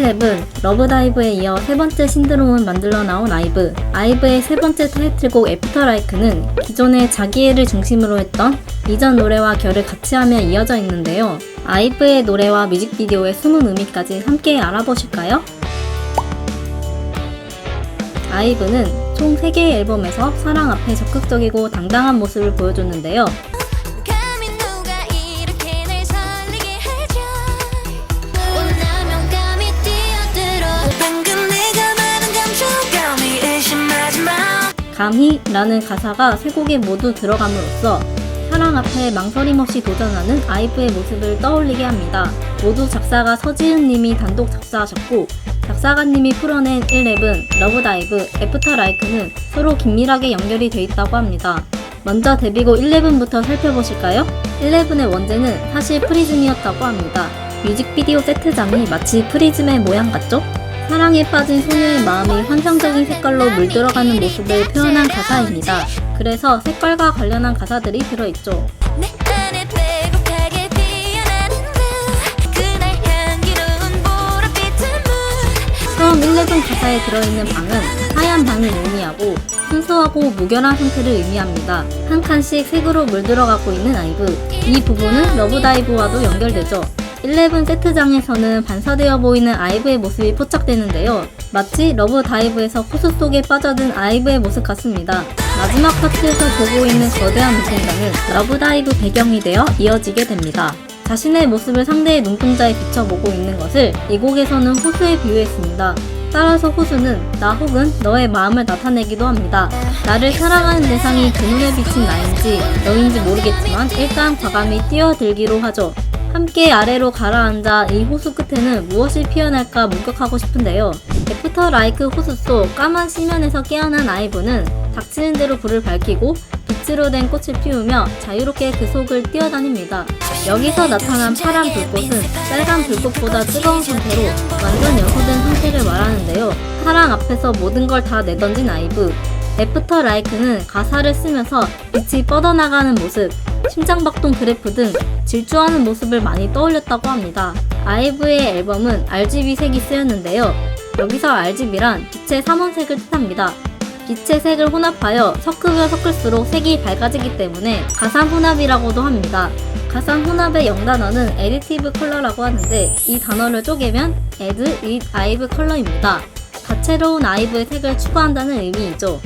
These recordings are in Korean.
11, 러브다이브에 이어 세 번째 신드롬을 만들러 나온 아이브. 아이브의 세 번째 타이틀곡 애프터라이크는 기존의 자기애를 중심으로 했던 이전 노래와 결을 같이 하며 이어져 있는데요. 아이브의 노래와 뮤직비디오의 숨은 의미까지 함께 알아보실까요? 아이브는 총 3개의 앨범에서 사랑 앞에 적극적이고 당당한 모습을 보여줬는데요. 감히 라는 가사가 세 곡에 모두 들어감으로써 사랑 앞에 망설임 없이 도전하는 아이브의 모습을 떠올리게 합니다. 모두 작사가 서지은님이 단독 작사하셨고 작사가님이 풀어낸 1랩은 러브다이브, 애프터라이크는 서로 긴밀하게 연결이 돼 있다고 합니다. 먼저 데뷔곡 1랩은부터 살펴보실까요? 1랩은의 원제는 사실 프리즘이었다고 합니다. 뮤직비디오 세트장이 마치 프리즘의 모양 같죠? 사랑에 빠진 소녀의 마음이 환상적인 색깔로 물들어가는 모습을 표현한 가사입니다. 그래서 색깔과 관련한 가사들이 들어있죠. 처음 1렙은 가사에 들어있는 방은 하얀 방을 의미하고 순수하고 무결한 상태를 의미합니다. 한 칸씩 색으로 물들어가고 있는 아이브. 이 부분은 러브다이브와도 연결되죠. 1렙은 세트장에서는 반사되어 보이는 아이브의 모습이 포착되는데요. 마치 러브 다이브에서 호수 속에 빠져든 아이브의 모습 같습니다. 마지막 파트에서 보고 있는 거대한 눈동자는 러브 다이브 배경이 되어 이어지게 됩니다. 자신의 모습을 상대의 눈동자에 비춰보고 있는 것을 이 곡에서는 호수에 비유했습니다. 따라서 호수는 나 혹은 너의 마음을 나타내기도 합니다. 나를 사랑하는 대상이 그 눈에 비친 나인지 너인지 모르겠지만 일단 과감히 뛰어들기로 하죠. 함께 아래로 가라앉아 이 호수 끝에는 무엇이 피어날까 목격하고 싶은데요. 애프터 라이크 호수 속 까만 시면에서 깨어난 아이브는 닥치는 대로 불을 밝히고 빛으로 된 꽃을 피우며 자유롭게 그 속을 뛰어다닙니다. 여기서 나타난 파란 불꽃은 빨간 불꽃보다 뜨거운 상태로 완전 연소된 상태를 말하는데요. 사랑 앞에서 모든 걸 다 내던진 아이브. 애프터 라이크는 가사를 쓰면서 빛이 뻗어나가는 모습, 심장박동 그래프 등 질주하는 모습을 많이 떠올렸다고 합니다. 아이브의 앨범은 RGB 색이 쓰였는데요. 여기서 RGB란 빛의 삼원색을 뜻합니다. 빛의 색을 혼합하여 섞으면 섞을수록 색이 밝아지기 때문에 가산 혼합이라고도 합니다. 가산 혼합의 영단어는 additive 컬러라고 하는데 이 단어를 쪼개면 add with ive 컬러입니다. 다채로운 아이브의 색을 추구한다는 의미이죠.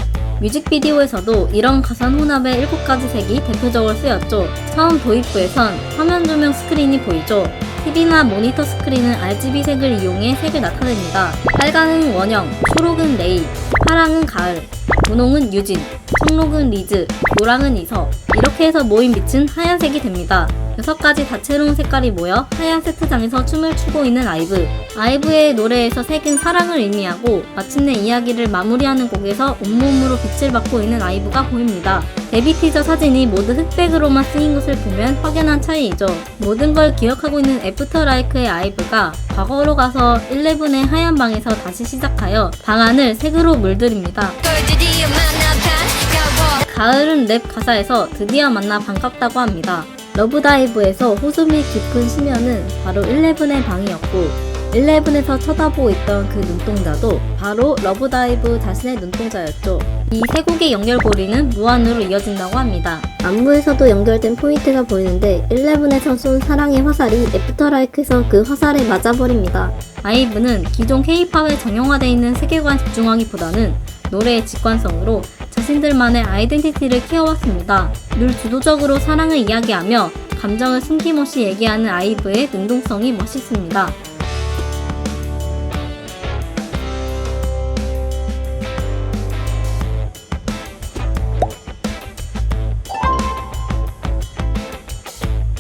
뮤직비디오에서도 이런 가산 혼합의 7가지 색이 대표적으로 쓰였죠. 처음 도입부에선 화면 조명 스크린이 보이죠. TV나 모니터 스크린은 RGB 색을 이용해 색을 나타냅니다. 빨강은 원형, 초록은 레이, 파랑은 가을, 분홍은 유진, 청록은 리즈, 노랑은 이서. 이렇게 해서 모인 빛은 하얀색이 됩니다. 여섯 가지 다채로운 색깔이 모여 하얀 세트장에서 춤을 추고 있는 아이브. 아이브의 노래에서 색은 사랑을 의미하고 마침내 이야기를 마무리하는 곡에서 온몸으로 빛을 받고 있는 아이브가 보입니다. 데뷔 티저 사진이 모두 흑백으로만 쓰인 것을 보면 확연한 차이이죠. 모든 걸 기억하고 있는 애프터 라이크의 아이브가 과거로 가서 11의 하얀 방에서 다시 시작하여 방 안을 색으로 물들입니다. 가을은 랩 가사에서 드디어 만나 반갑다고 합니다. 러브다이브에서 호수미 깊은 심연은 바로 11의 방이었고 11에서 쳐다보고 있던 그 눈동자도 바로 러브다이브 자신의 눈동자였죠. 이 세 곡의 연결고리는 무한으로 이어진다고 합니다. 안무에서도 연결된 포인트가 보이는데 11에서 쏜 사랑의 화살이 애프터라이크에서 그 화살에 맞아버립니다. 아이브는 기존 K-팝에 정형화되어 있는 세계관 집중하기보다는 노래의 직관성으로 자신들만의 아이덴티티를 키워왔습니다. 늘 주도적으로 사랑을 이야기하며 감정을 숨김없이 얘기하는 아이브의 능동성이 멋있습니다.